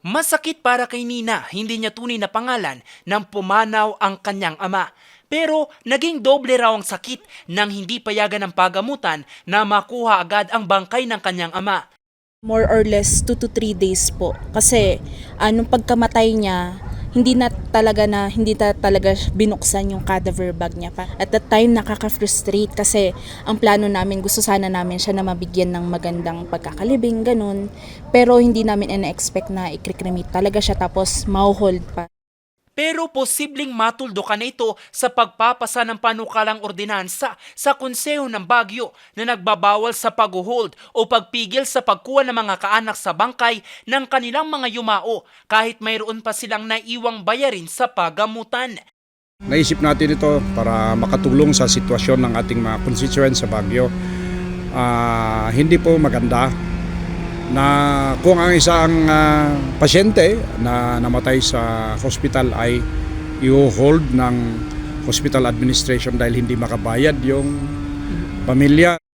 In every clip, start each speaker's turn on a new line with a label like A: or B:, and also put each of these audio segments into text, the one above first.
A: Masakit para kay Nina, hindi niya tunay na pangalan nang pumanaw ang kanyang ama. Pero naging doble raw ang sakit nang hindi payagan ng pagamutan na makuha agad ang bangkay ng kanyang ama.
B: More or less 2 to 3 days po. Kasi anong pagkamatay niya, hindi na talaga na hindi na talaga binuksan yung cadaver bag niya pa. At that time nakaka-frustrate kasi ang plano namin gusto sana namin siya na mabigyan ng magandang pagkakalibing ganun. Pero hindi namin ina-expect na ikrikremate talaga siya tapos mau-hold pa.
A: Pero posibleng matuldukan na ito sa pagpapasa ng panukalang ordinansa sa Konseho ng Bagyo na nagbabawal sa pag-hold o pagpigil sa pagkuha ng mga kaanak sa bangkay ng kanilang mga yumao kahit mayroon pa silang naiwang bayarin sa pagamutan.
C: Naisip natin ito para makatulong sa sitwasyon ng ating mga constituents sa Baguio. Ah, hindi po maganda na kung ang isang ah, pasyente na namatay sa hospital ay i-hold ng hospital administration dahil hindi makabayad yung pamilya.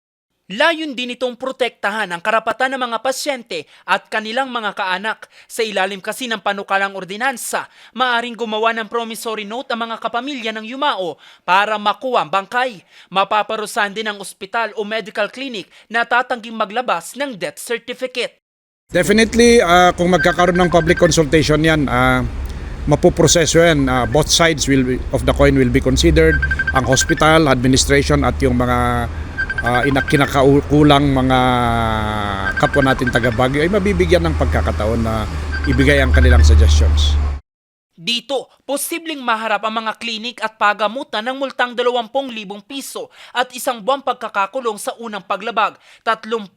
A: Layon din itong protektahan ang karapatan ng mga pasyente at kanilang mga kaanak. Sa ilalim kasi ng panukalang ordinansa, maaring gumawa ng promissory note ang mga kapamilya ng yumao para makuha ang bangkay. Mapaparusahan din ang ospital o medical clinic na tatangging maglabas ng death certificate.
C: Definitely, ah, kung magkakaroon ng public consultation yan, ah, mapuproseso yan. Ah, both sides will be- of the coin will be considered. Ang hospital, administration at yung mga uh, kinakaukulang mga kapwa natin taga Baguio ay mabibigyan ng pagkakataon na ibigay ang kanilang suggestions.
A: Dito, posibleng maharap ang mga klinik at pagamutan ng multang 20,000 piso at isang buwang pagkakakulong sa unang paglabag, 30,000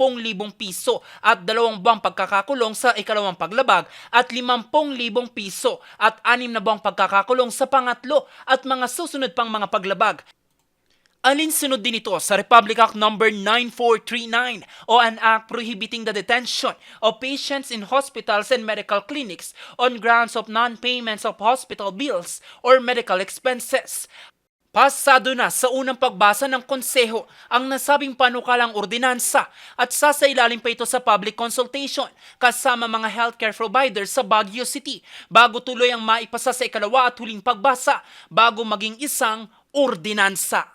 A: piso at dalawang buwang pagkakakulong sa ikalawang paglabag at 50,000 piso at anim na buwang pagkakakulong sa pangatlo at mga susunod pang mga paglabag. Alinsunod din ito sa Republic Act No. 9439 o an act prohibiting the detention of patients in hospitals and medical clinics on grounds of non-payments of hospital bills or medical expenses. Pasado na sa unang pagbasa ng konseho ang nasabing panukalang ordinansa at sasailalim pa ito sa public consultation kasama mga healthcare providers sa Baguio City bago tuloy ang maipasa sa ikalawa at huling pagbasa bago maging isang ordinansa.